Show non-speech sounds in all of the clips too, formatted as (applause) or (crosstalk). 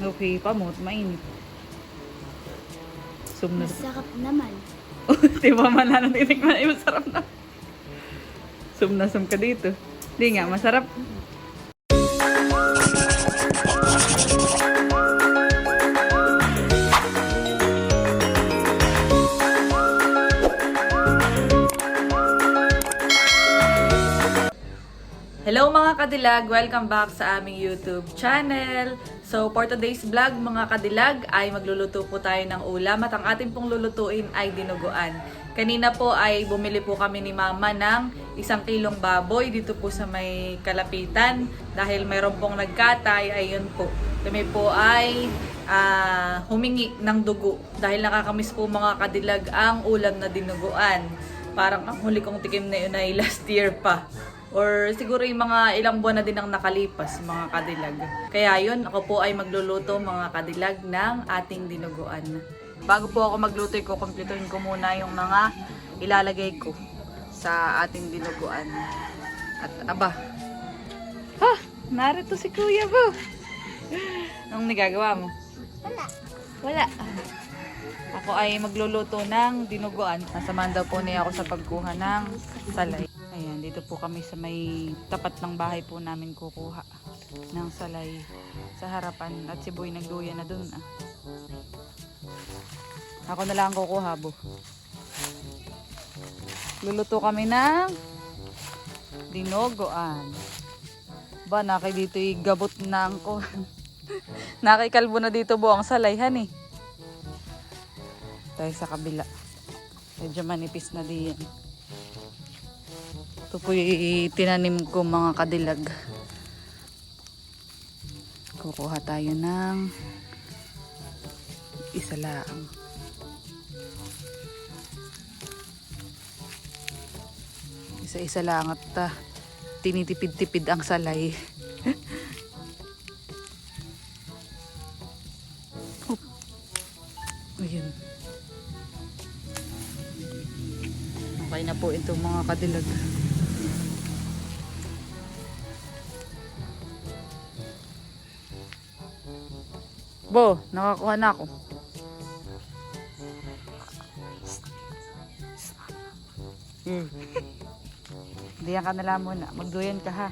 Okay pa mo, mainit. Sumna. Masarap naman. (laughs) Di ba man na titikman ay masarap na. Sum na sum ka dito. Di nga, masarap. Hello mga kadilag! Welcome back sa aming YouTube channel. So for today's vlog mga kadilag ay magluluto po tayo ng ulam at ang ating pong lulutuin ay dinuguan. Kanina po ay bumili po kami ni mama ng isang kilong baboy dito po sa may kalapitan dahil mayroon pong nagkatay ayun po. Kami po ay ah, humingi ng dugo dahil nakakamiss po mga kadilag ang ulam na dinuguan. Parang ang huli kong tikim na yun ay (laughs) last year pa. Or siguro yung mga ilang buwan na din ang nakalipas, mga kadilag. Kaya yun, ako po ay magluluto mga kadilag ng ating dinuguan. Bago po ako magluto, kukumpletuhin ko muna yung mga ilalagay ko sa ating dinuguan. At aba, ha, narito si Kuya Bo. Anong nagagawa mo? Wala. Wala. Ako ay magluluto ng dinuguan. Nasamahan daw po niya ako sa pagkuha ng salay. Dito po kami sa may tapat ng bahay po namin kukuha ng salay sa harapan. At si Boy nagluya na dun ah. Ako na lang ang kukuha, bo. Luluto kami ng dinuguan. Ba, nakay dito gabot na ko. (laughs) Nakikalbo na dito buong salayhan eh. Tayo sa kabila. Medyo manipis na diyan. Ito po tinanim ko mga kadilag. Kukuha tayo ng isa lang. Isa-isa lang at ah, tinitipid-tipid ang salay. (laughs) Oop. Ayan. Okay na po ito mga kadilag. Bo, nakakuha na ako. Hmm. Diyan ka na muna. Magduyan ka ha.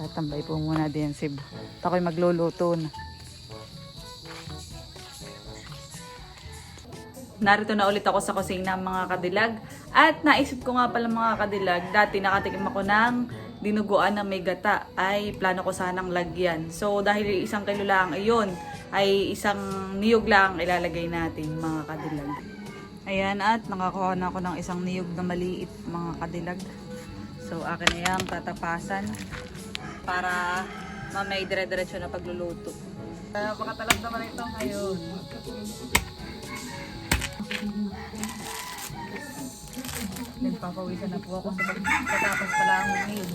Tatambay po muna din si Bo. Ako'y magluluto na. Narito na ulit ako sa kusina mga kadilag. At naisip ko nga pala mga kadilag, dati nakatikim ako ng dinuguan na may gata ay plano ko sanang lagyan. So dahil isang kilo lang iyon, ay isang niyog lang ilalagay natin mga kadilag. Ayan at nakakuha na ako ng isang niyog na maliit mga kadilag. So akin na yung tatapasan para mamay dire-diretso na pagluluto. Uh, pakatalab naman ito ngayon. Nagpapawisan na po ako sa pagkatapos pala ang ngayon.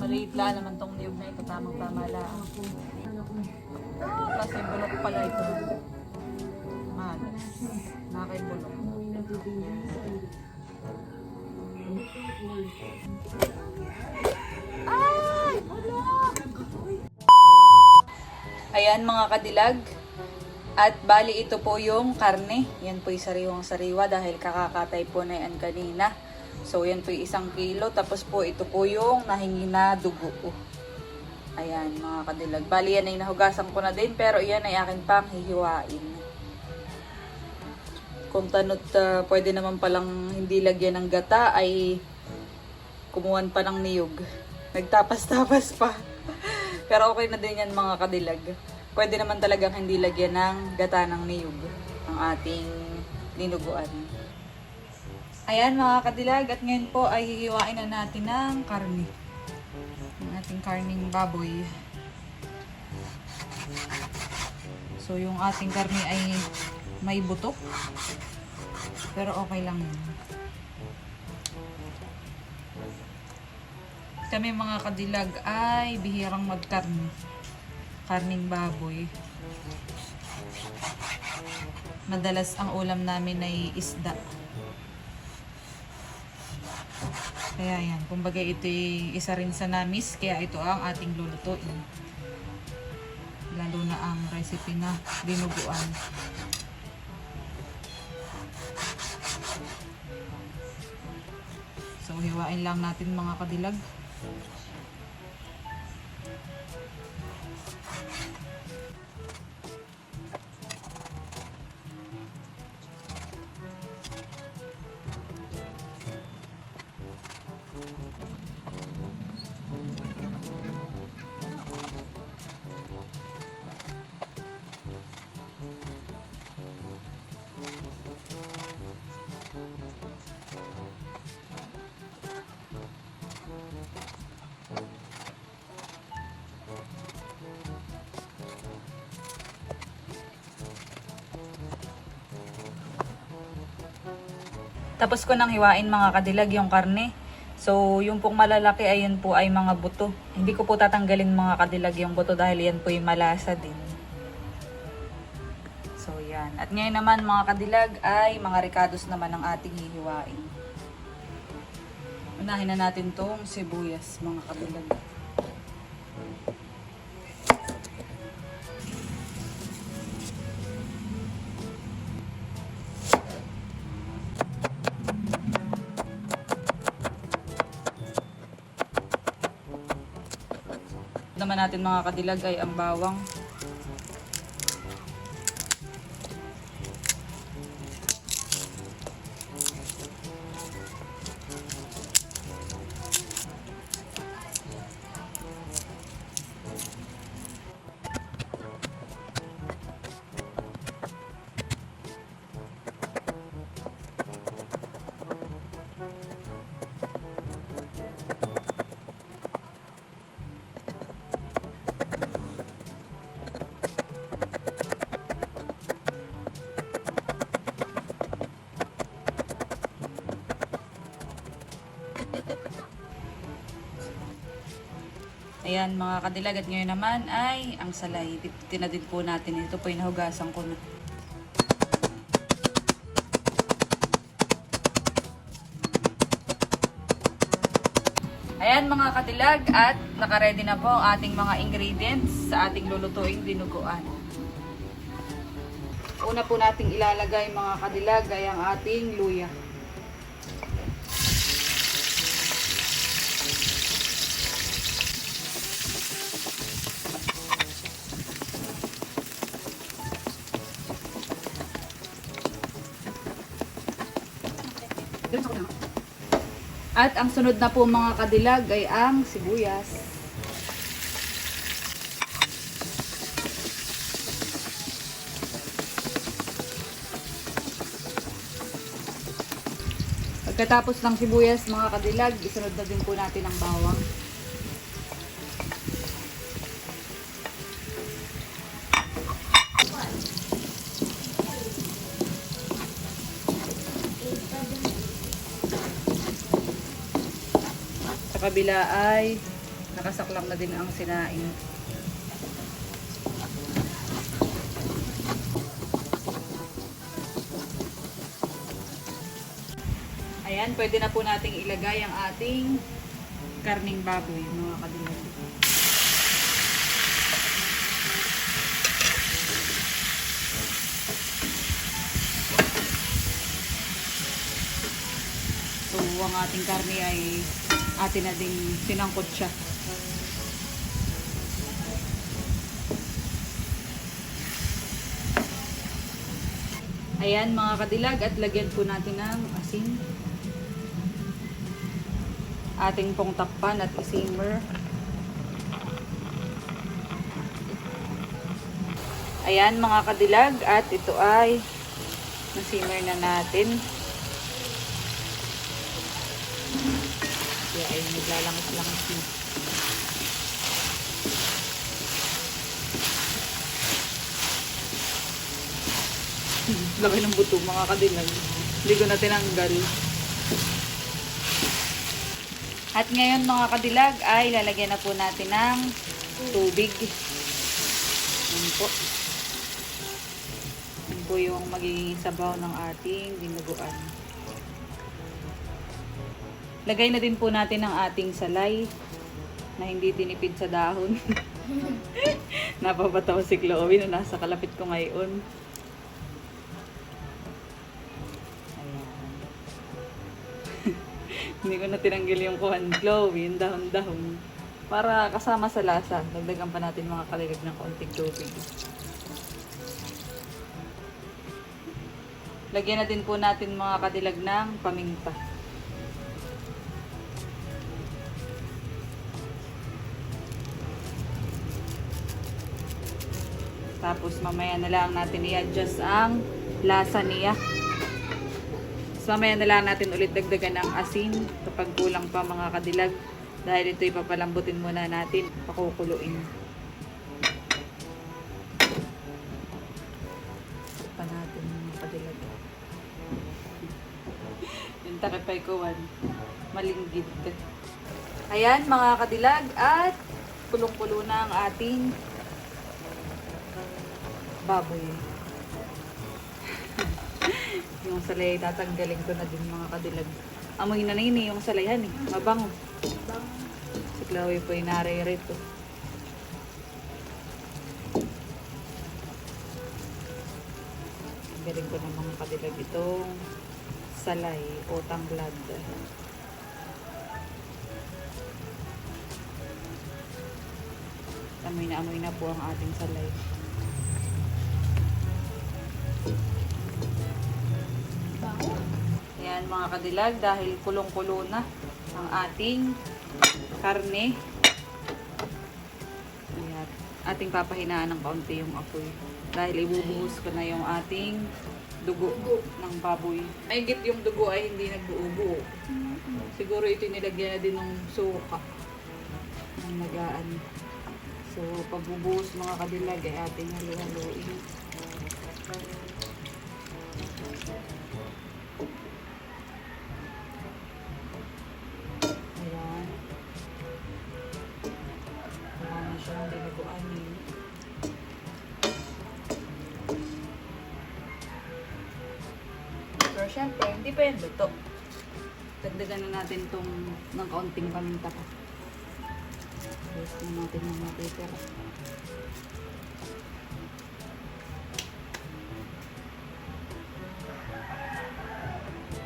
Maliit lang naman tong niyog na ito. Tamang-tama lang. Ah, kasi bulok pala ito. Malas. Nakay bulok. Ay! Bulok! Ayan mga kadilag. At bali ito po yung karne. Yan po yung sariwang sariwa dahil kakakatay po na yan kanina. So yan po yung isang kilo. Tapos po ito po yung nahingi na dugo. Ayan mga kadilag. Bali yan ay nahugasan ko na din pero yan ay akin pang hihiwain. Kung tanot uh, pwede naman palang hindi lagyan ng gata ay kumuhan pa ng niyog. Nagtapas-tapas pa. (laughs) Pero okay na din yan mga kadilag. Pwede naman talagang hindi lagyan ng gata ng niyog ang ating dinuguan. Ayan mga kadilag at ngayon po ay hihiwain na natin ng karne. Ang ating karning baboy. So yung ating karne ay may butok. Pero okay lang yun. Kami mga kadilag ay bihirang magkarne. Karning baboy. Madalas ang ulam namin ay isda. Kaya yan, kumbaga ito isa rin sa namis, kaya ito ang ating lulutuin. Lalo na ang recipe na dinuguan. So, hiwain lang natin mga kadilag. Tapos ko nang hiwain mga kadilag yung karne. So, yung pong malalaki ayun po ay mga buto. Hindi ko po tatanggalin mga kadilag yung buto dahil yan po yung malasa din. So, yan. At ngayon naman mga kadilag ay mga ricados naman ang ating hihiwain. Unahin na natin tong sibuyas mga kadilag. Naman natin mga kadilag ay ang bawang. Ayan mga kadilag at ngayon naman ay ang salay. Tinadid po natin. Ito po yung nahugasan ko. Ayan mga kadilag at nakaredy na po ang ating mga ingredients sa ating lulutuing dinuguan. Una po nating ilalagay mga kadilag ay ang ating luya. At ang sunod na po mga kadilag ay ang sibuyas. Pagkatapos ng sibuyas mga kadilag, isunod na din po natin ang bawang. Kabila ay nakasaklang na din ang sinaing. Ayan, pwede na po nating ilagay ang ating karning baboy, mga kadilag. So, ang ating karne ay atin na ding sinangkot siya. Ayan mga kadilag at lagyan po natin ng asin. Ating pong takpan at isimmer. Ayan mga kadilag at ito ay nasimmer na natin. Naglalangis-langis na. Laki (laughs) ng buto mga kadilag. Hindi ko na tinanggal. At ngayon mga kadilag ay lalagyan na po natin ng tubig. Yan po. po yung magiging sabaw ng ating dinuguan. Lagay na din po natin ang ating salay na hindi tinipid sa dahon. (laughs) Napapatawa si Chloe na nasa kalapit ko ngayon. (laughs) Hindi ko na tinanggil yung kuhan Chloe, yung dahon-dahon. Para kasama sa lasa, dagdagan pa natin mga kalilag ng konting tubig. Lagyan na din po natin mga kadilag ng paminta. Tapos mamaya na lang natin i-adjust ang lasa niya. Tapos mamaya na lang natin ulit dagdagan ng asin kapag kulang pa mga kadilag. Dahil ito ipapalambutin muna natin, pakukuluin. Pa natin mga kadilag. (laughs) Yung takipay ko, wan. Malinggit. Ayan mga kadilag at kulong-kulo na ang ating baboy. (laughs) yung salay, tatanggalin ko na din mga kadilag. Amoy na nini yung salayan eh. Mabango. Si Chloe po yung naririto. Galing ko ng mga kadilag itong salay o tanglad. Amoy na amoy na po ang ating salay. Ayan mga kadilag, dahil kulong-kulo na ang ating karne. Ayan, ating papahinaan ng kaunti yung apoy. Dahil ibubuhos ko na yung ating dugo ng baboy. Mahigit yung dugo ay hindi nagbuo-buo. Siguro ito nilagyan na din ng suka. Ng nagaan. So, pagbubuhos mga kadilag ay ating halu-haluin. Ayan. Pa yan luto. Dagdagan na natin itong ng kaunting paminta pa. Tapos na natin yung matitira.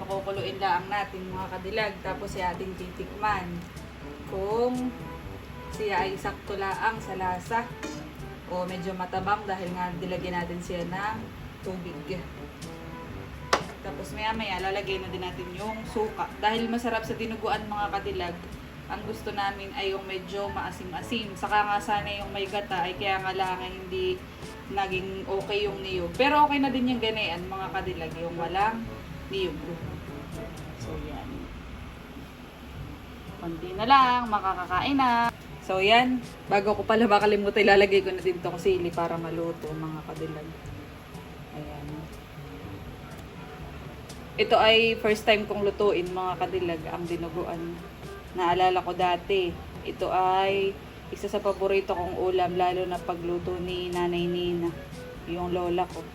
Pakukuluin lang natin mga kadilag. Tapos siya ating titikman kung siya ay sakto laang sa lasa o medyo matabang dahil nga dilagyan natin siya ng tubig. Tapos maya maya lalagay na din natin yung suka. Dahil masarap sa dinuguan mga kadilag, ang gusto namin ay yung medyo maasim-asim. Saka nga sana yung may gata ay kaya nga lang hindi naging okay yung niyog. Pero okay na din yung ganayan mga kadilag, yung walang niyog. So yan. Konti na lang, makakakain na. So yan, bago ko pala makalimutan, ilalagay ko na din tong sili para maluto mga kadilag. Ito ay first time kong lutuin mga kadilag ang dinuguan. Naalala ko dati, ito ay isa sa paborito kong ulam lalo na pagluto ni Nanay Nina, yung lola ko.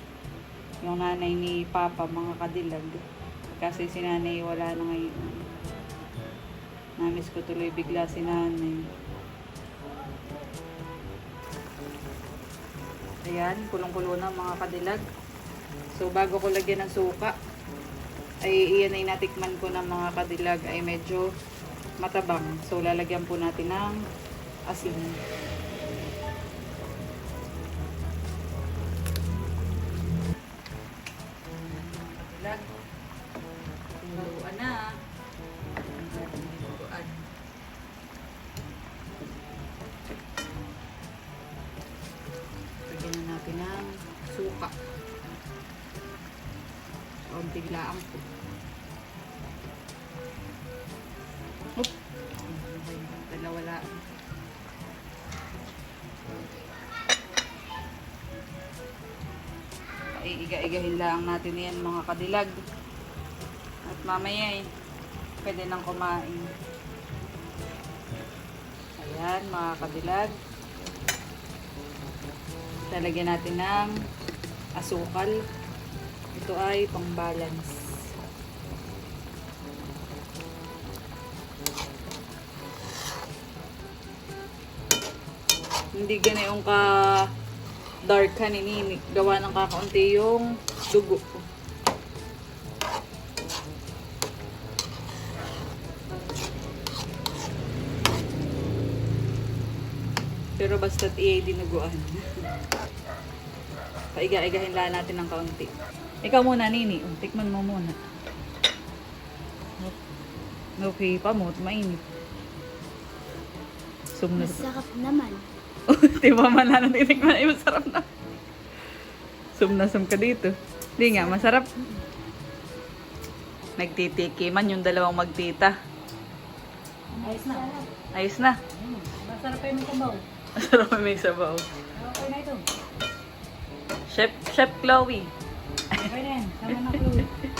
Yung nanay ni Papa, mga kadilag. Kasi si nanay wala na ngayon. Namiss ko tuloy bigla si nanay. Ayan, kulong-kulo na mga kadilag. So, bago ko lagyan ng suka, ay iyan ay natikman ko ng mga kadilag ay medyo matabang. So, lalagyan po natin ng asin. Kadilag. Tuluan na. Dinuguan. Lagyan na natin suka. Kaunti lang po. Iiga-igahin lang natin yan mga kadilag. At mamaya eh, pwede nang kumain. Ayan mga kadilag. Lalagyan natin ng asukal. ito ay pang balance. Hindi ganyan ka dark ka ni Nini. Gawa ng kakaunti yung dugo ko. Pero basta't iya dinuguan. (laughs) Paiga-igahin lang natin ng kaunti. Ikaw muna, Nini. Oh, tikman mo muna. Okay pa mo, mainit. Sumna. Masarap naman. (laughs) Di ba man na titikman ay masarap na. Sumnasum ka dito. Di nga, masarap. Nagtitikiman yung dalawang magtita. Ayos na. Ayos na. Masarap pa yung kabaw. Masarap may sabaw. Okay na ito. Chef, Chef Chloe. Okay na yan. Sama na Chloe. (laughs)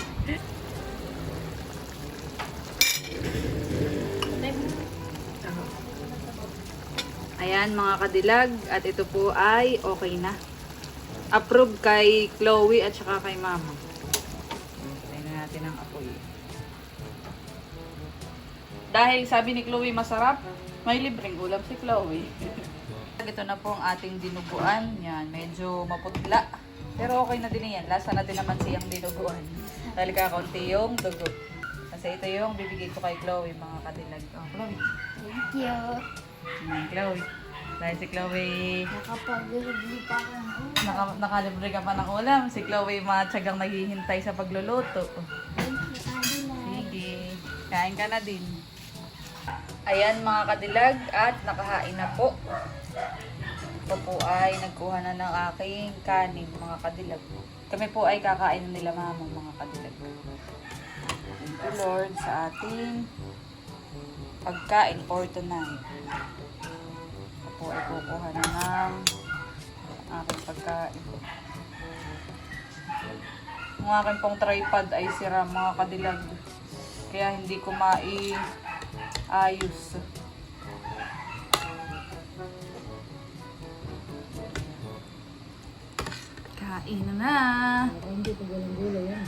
Ayan mga kadilag at ito po ay okay na. Approved kay Chloe at saka kay Mama. Tayo na natin ang apoy. Dahil sabi ni Chloe masarap, may libreng ulam si Chloe. (laughs) ito na po ang ating dinuguan. Yan, medyo maputla. Pero okay na din yan. Lasa na din naman siyang dinuguan. Dahil kakaunti yung dugo. Kasi ito yung bibigay ko kay Chloe, mga kadilag. Oh, Chloe. Thank you. Ayan, Chloe. Dahil si Chloe, Nakapag-review pa ako ng ulam. naka, ka pa ng ulam. Si Chloe matyagang naghihintay sa pagluluto. Sige, kain ka na din. Ayan mga kadilag at nakahain na po. Ito po ay nagkuha na ng aking kanin mga kadilag. Kami po ay kakain nila mama mga kadilag. Thank you Lord sa ating pagkain for tonight. Po ay kukuha na ng aking pagkain. Ang aking pong tripod ay sira mga kadilag. Kaya hindi ko mai-ayos. Kain na na. Hindi ko walang gulay yan.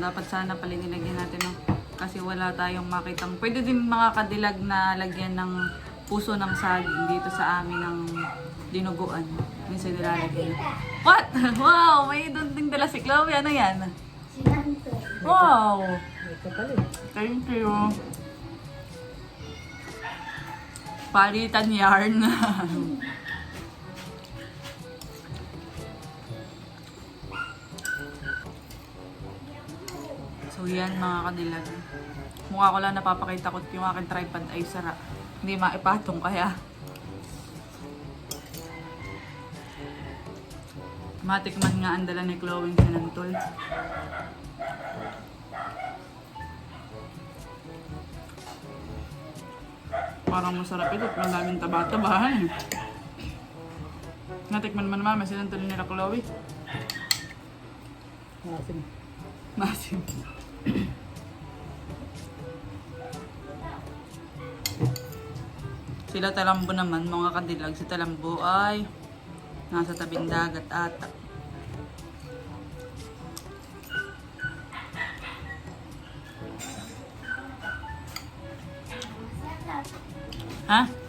Dapat sana pala nilagyan natin ng kasi wala tayong makitang. Pwede din mga kadilag na lagyan ng puso ng saging dito sa amin ng dinuguan. Minsan nilalagyan. What? (laughs) Wow! May dunting dala si Chloe. Ano yan? Wow! Thank you. Palitan yarn. (laughs) so yan mga kadilag. Mukha ko lang napapakita ko yung aking tripod ay sara. Hindi maipatong kaya. Matikman nga ang dala ni Chloe Sinantol. Parang masarap ito. at Maraming taba-tabahan. Natikman man mama, sinantol nila Chloe. Masim. Masim. Sila Talambo naman, mga kadilag. Si Talambo ay nasa tabing dagat ata. Ha? Mm-mm.